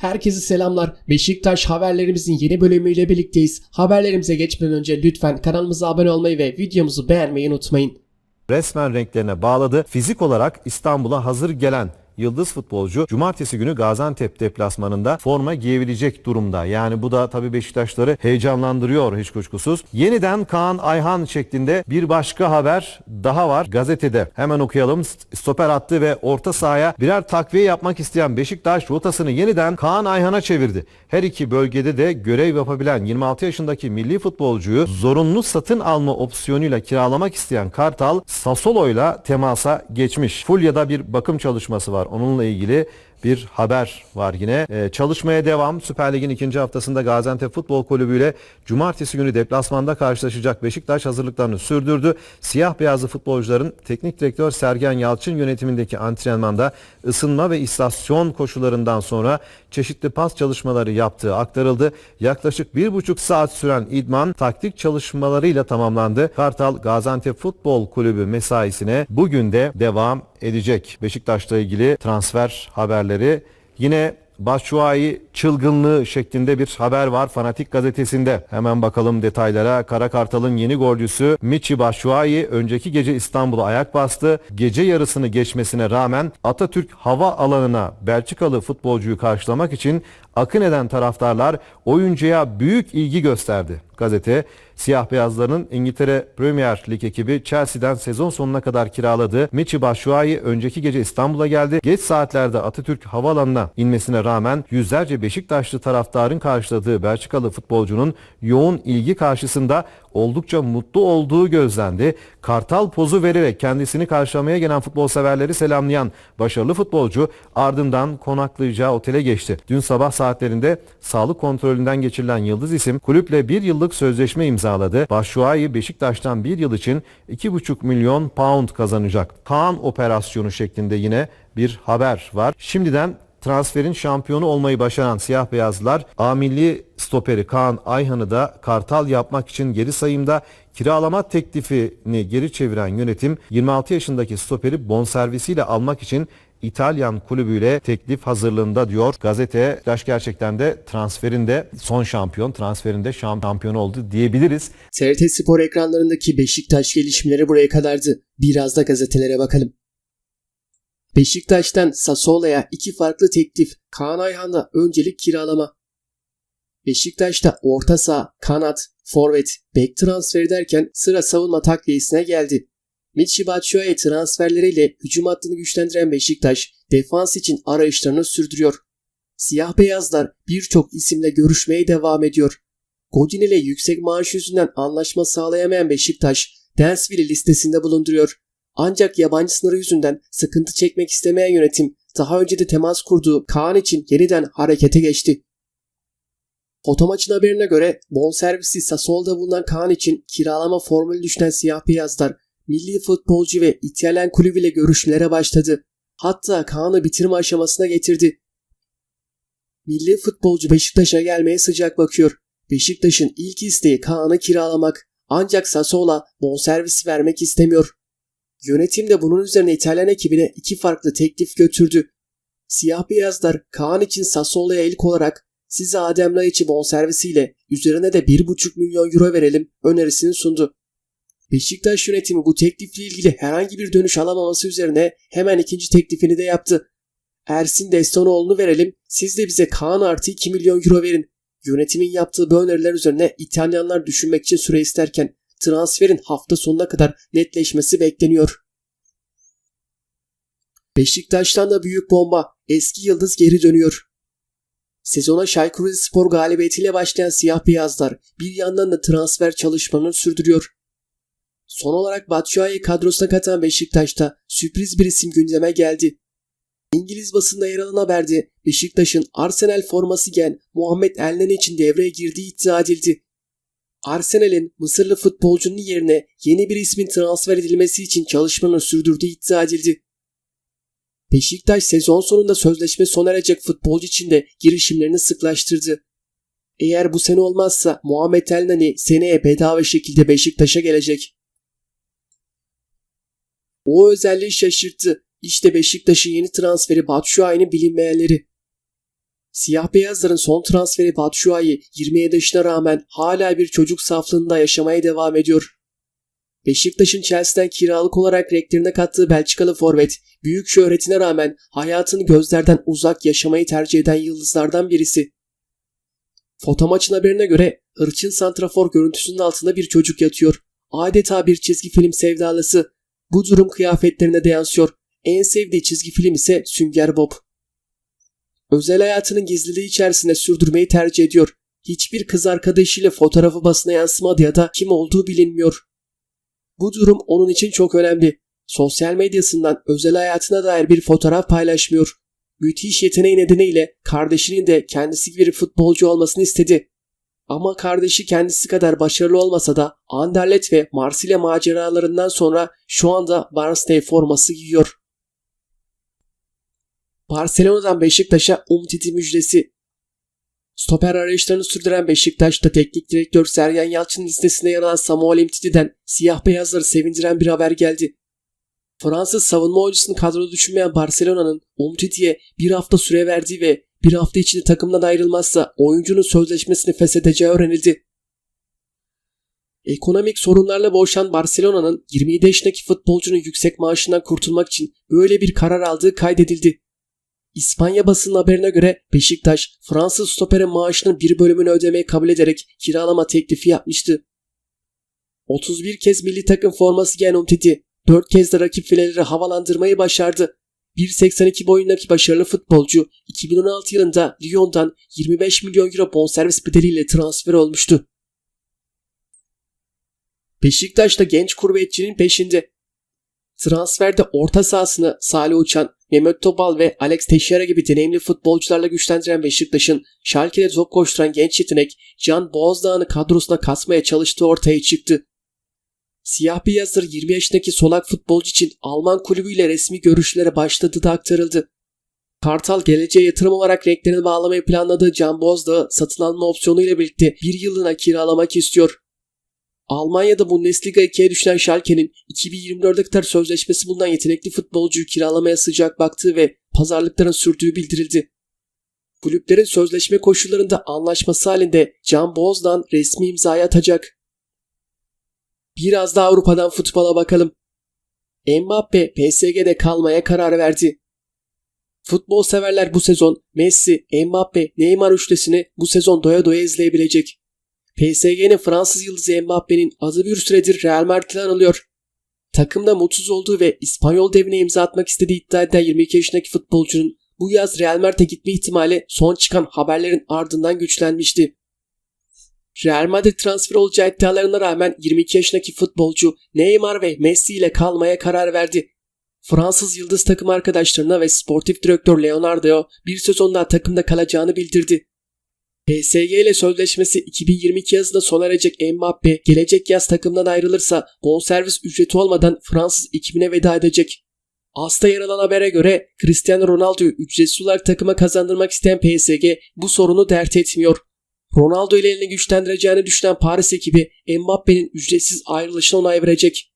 Herkese selamlar. Beşiktaş haberlerimizin yeni bölümüyle birlikteyiz. Haberlerimize geçmeden önce lütfen kanalımıza abone olmayı ve videomuzu beğenmeyi unutmayın. resmen renklerine bağladı. Fizik olarak İstanbul'a hazır gelen Yıldız futbolcu cumartesi günü Gaziantep deplasmanında forma giyebilecek durumda. Yani bu da tabii Beşiktaşları heyecanlandırıyor hiç kuşkusuz. Yeniden Kaan Ayhan şeklinde bir başka haber daha var gazetede. Hemen okuyalım. Stoper attı ve orta sahaya birer takviye yapmak isteyen Beşiktaş rotasını yeniden Kaan Ayhan'a çevirdi. Her iki bölgede de görev yapabilen 26 yaşındaki milli futbolcuyu zorunlu satın alma opsiyonuyla kiralamak isteyen Kartal Sassuolo'yla temasa geçmiş. Fulya'da bir bakım çalışması var. Onunla ilgili bir haber var yine. Ee, çalışmaya devam. Süper Lig'in ikinci haftasında Gaziantep Futbol Kulübü ile cumartesi günü deplasmanda karşılaşacak Beşiktaş hazırlıklarını sürdürdü. Siyah beyazlı futbolcuların teknik direktör Sergen Yalçın yönetimindeki antrenmanda ısınma ve istasyon koşularından sonra çeşitli pas çalışmaları yaptığı aktarıldı. Yaklaşık bir buçuk saat süren idman taktik çalışmalarıyla tamamlandı. Kartal Gaziantep Futbol Kulübü mesaisine bugün de devam edecek. Beşiktaş'la ilgili transfer haberleri yine Başuayı çılgınlığı şeklinde bir haber var Fanatik gazetesinde. Hemen bakalım detaylara. Kara Kartal'ın yeni golcüsü Michi Başuayı önceki gece İstanbul'a ayak bastı. Gece yarısını geçmesine rağmen Atatürk hava alanına Belçikalı futbolcuyu karşılamak için akın eden taraftarlar oyuncuya büyük ilgi gösterdi. Gazete siyah beyazların İngiltere Premier Lig ekibi Chelsea'den sezon sonuna kadar kiraladığı Michi Batshuayi önceki gece İstanbul'a geldi. Geç saatlerde Atatürk havaalanına inmesine rağmen yüzlerce Beşiktaşlı taraftarın karşıladığı Belçikalı futbolcunun yoğun ilgi karşısında oldukça mutlu olduğu gözlendi. Kartal pozu vererek kendisini karşılamaya gelen futbol severleri selamlayan başarılı futbolcu ardından konaklayacağı otele geçti. Dün sabah saatlerinde sağlık kontrolünden geçirilen Yıldız isim kulüple bir yıllık sözleşme imzaladı. Başşuayı Beşiktaş'tan bir yıl için 2,5 milyon pound kazanacak. Kaan operasyonu şeklinde yine bir haber var. Şimdiden transferin şampiyonu olmayı başaran siyah beyazlar A milli stoperi Kaan Ayhan'ı da kartal yapmak için geri sayımda kiralama teklifini geri çeviren yönetim 26 yaşındaki stoperi bonservisiyle almak için İtalyan kulübüyle teklif hazırlığında diyor. Gazete Beşiktaş gerçekten de transferinde son şampiyon, transferinde şampiyon oldu diyebiliriz. TRT Spor ekranlarındaki Beşiktaş gelişmeleri buraya kadardı. Biraz da gazetelere bakalım. Beşiktaş'tan Sassuolo'ya iki farklı teklif. Kaan Ayhan'da öncelik kiralama. Beşiktaş'ta orta saha, kanat, forvet, bek transferi derken sıra savunma takviyesine geldi. Michi Batshuayi transferleriyle hücum hattını güçlendiren Beşiktaş defans için arayışlarını sürdürüyor. Siyah beyazlar birçok isimle görüşmeye devam ediyor. Godin ile yüksek maaş yüzünden anlaşma sağlayamayan Beşiktaş, Dansville'i listesinde bulunduruyor. Ancak yabancı sınırı yüzünden sıkıntı çekmek istemeyen yönetim daha önce de temas kurduğu Kaan için yeniden harekete geçti. Fotomaçın haberine göre bonservisi Sassuolo'da bulunan Kaan için kiralama formülü düşünen siyah beyazlar milli futbolcu ve İtalyan kulübüyle görüşmelere başladı. Hatta Kaan'ı bitirme aşamasına getirdi. Milli futbolcu Beşiktaş'a gelmeye sıcak bakıyor. Beşiktaş'ın ilk isteği Kaan'ı kiralamak. Ancak Sassuolo bonservis vermek istemiyor. Yönetim de bunun üzerine İtalyan ekibine iki farklı teklif götürdü. Siyah beyazlar Kaan için Sassuolo'ya ilk olarak size Adem Laiç'i bonservisiyle üzerine de 1,5 milyon euro verelim önerisini sundu. Beşiktaş yönetimi bu teklifle ilgili herhangi bir dönüş alamaması üzerine hemen ikinci teklifini de yaptı. Ersin Destanoğlu'nu verelim, siz de bize Kaan artı 2 milyon euro verin. Yönetimin yaptığı bu öneriler üzerine İtalyanlar düşünmek için süre isterken transferin hafta sonuna kadar netleşmesi bekleniyor. Beşiktaş'tan da büyük bomba. Eski yıldız geri dönüyor. Sezona Şaykur Rizespor galibiyetiyle başlayan siyah beyazlar bir yandan da transfer çalışmalarını sürdürüyor. Son olarak Batshuayi kadrosuna katan Beşiktaş'ta sürpriz bir isim gündeme geldi. İngiliz basında yer alan haberde Beşiktaş'ın Arsenal forması giyen Muhammed Elneny için devreye girdiği iddia edildi. Arsenal'in Mısırlı futbolcunun yerine yeni bir ismin transfer edilmesi için çalışmanı sürdürdüğü iddia edildi. Beşiktaş sezon sonunda sözleşme sona erecek futbolcu için de girişimlerini sıklaştırdı. Eğer bu sene olmazsa Muhammed Elneny seneye bedava şekilde Beşiktaş'a gelecek. O özelliği şaşırttı. İşte Beşiktaş'ın yeni transferi Batshuayi'nin bilinmeyenleri. Siyah beyazların son transferi Batshuayi 27 yaşına rağmen hala bir çocuk saflığında yaşamaya devam ediyor. Beşiktaş'ın Chelsea'den kiralık olarak renklerine kattığı Belçikalı forvet, büyük şöhretine rağmen hayatını gözlerden uzak yaşamayı tercih eden yıldızlardan birisi. Foto maçın haberine göre hırçın santrafor görüntüsünün altında bir çocuk yatıyor. Adeta bir çizgi film sevdalısı. Bu durum kıyafetlerine de yansıyor. En sevdiği çizgi film ise Sünger Bob. Özel hayatının gizliliği içerisinde sürdürmeyi tercih ediyor. Hiçbir kız arkadaşıyla fotoğrafı basına yansımadı ya da kim olduğu bilinmiyor. Bu durum onun için çok önemli. Sosyal medyasından özel hayatına dair bir fotoğraf paylaşmıyor. Müthiş yeteneği nedeniyle kardeşinin de kendisi gibi bir futbolcu olmasını istedi. Ama kardeşi kendisi kadar başarılı olmasa da Anderlet ve Marsilya maceralarından sonra şu anda Barnsley forması giyiyor. Barcelona'dan Beşiktaş'a Umtiti müjdesi. Stoper arayışlarını sürdüren Beşiktaş'ta teknik direktör Sergen Yalçın listesinde yer alan Samuel Umtiti'den siyah beyazları sevindiren bir haber geldi. Fransız savunma oyuncusunu kadroda düşünmeyen Barcelona'nın Umtiti'ye bir hafta süre verdiği ve bir hafta içinde takımdan ayrılmazsa oyuncunun sözleşmesini feshedeceği öğrenildi. Ekonomik sorunlarla boğuşan Barcelona'nın 27 yaşındaki futbolcunun yüksek maaşından kurtulmak için böyle bir karar aldığı kaydedildi. İspanya basının haberine göre Beşiktaş, Fransız stoperin maaşının bir bölümünü ödemeyi kabul ederek kiralama teklifi yapmıştı. 31 kez milli takım forması giyen Umtiti, 4 kez de rakip fileleri havalandırmayı başardı. 1.82 boyundaki başarılı futbolcu 2016 yılında Lyon'dan 25 milyon euro bonservis bedeliyle transfer olmuştu. Beşiktaş da genç kurvetçinin peşinde. Transferde orta sahasını Salih Uçan, Mehmet Topal ve Alex Teixeira gibi deneyimli futbolcularla güçlendiren Beşiktaş'ın Schalke'de top koşturan genç yetenek Can Boğazdağ'ını kadrosuna kasmaya çalıştığı ortaya çıktı. Siyah beyazlar 20 yaşındaki solak futbolcu için Alman kulübüyle resmi görüşlere başladığı da aktarıldı. Kartal geleceğe yatırım olarak renklerini bağlamayı planladığı Can Bozdağ'ı satın alma opsiyonu ile birlikte bir yıllığına kiralamak istiyor. Almanya'da Bundesliga 2'ye düşen Schalke'nin 2024'e kadar sözleşmesi bulunan yetenekli futbolcuyu kiralamaya sıcak baktığı ve pazarlıkların sürdüğü bildirildi. Kulüplerin sözleşme koşullarında anlaşması halinde Can Bozdağ resmi imzayı atacak. Biraz da Avrupa'dan futbola bakalım. Mbappe PSG'de kalmaya karar verdi. Futbol severler bu sezon Messi, Mbappe, Neymar üçlüsünü bu sezon doya doya izleyebilecek. PSG'nin Fransız yıldızı Mbappe'nin adı bir süredir Real Madrid'den anılıyor. Takımda mutsuz olduğu ve İspanyol devine imza atmak istediği iddia eden 22 yaşındaki futbolcunun bu yaz Real Madrid'e gitme ihtimali son çıkan haberlerin ardından güçlenmişti. Real Madrid transfer olacağı iddialarına rağmen 22 yaşındaki futbolcu Neymar ve Messi ile kalmaya karar verdi. Fransız yıldız takım arkadaşlarına ve sportif direktör Leonardo'ya bir sezon daha takımda kalacağını bildirdi. PSG ile sözleşmesi 2022 yazında sona erecek Mbappe gelecek yaz takımdan ayrılırsa bonservis ücreti olmadan Fransız ekibine veda edecek. As'ta yer alan habere göre Cristiano Ronaldo'yu ücretsiz olarak takıma kazandırmak isteyen PSG bu sorunu dert etmiyor. Ronaldo ile elini güçlendireceğini düşünen Paris ekibi Mbappe'nin ücretsiz ayrılışına onay verecek.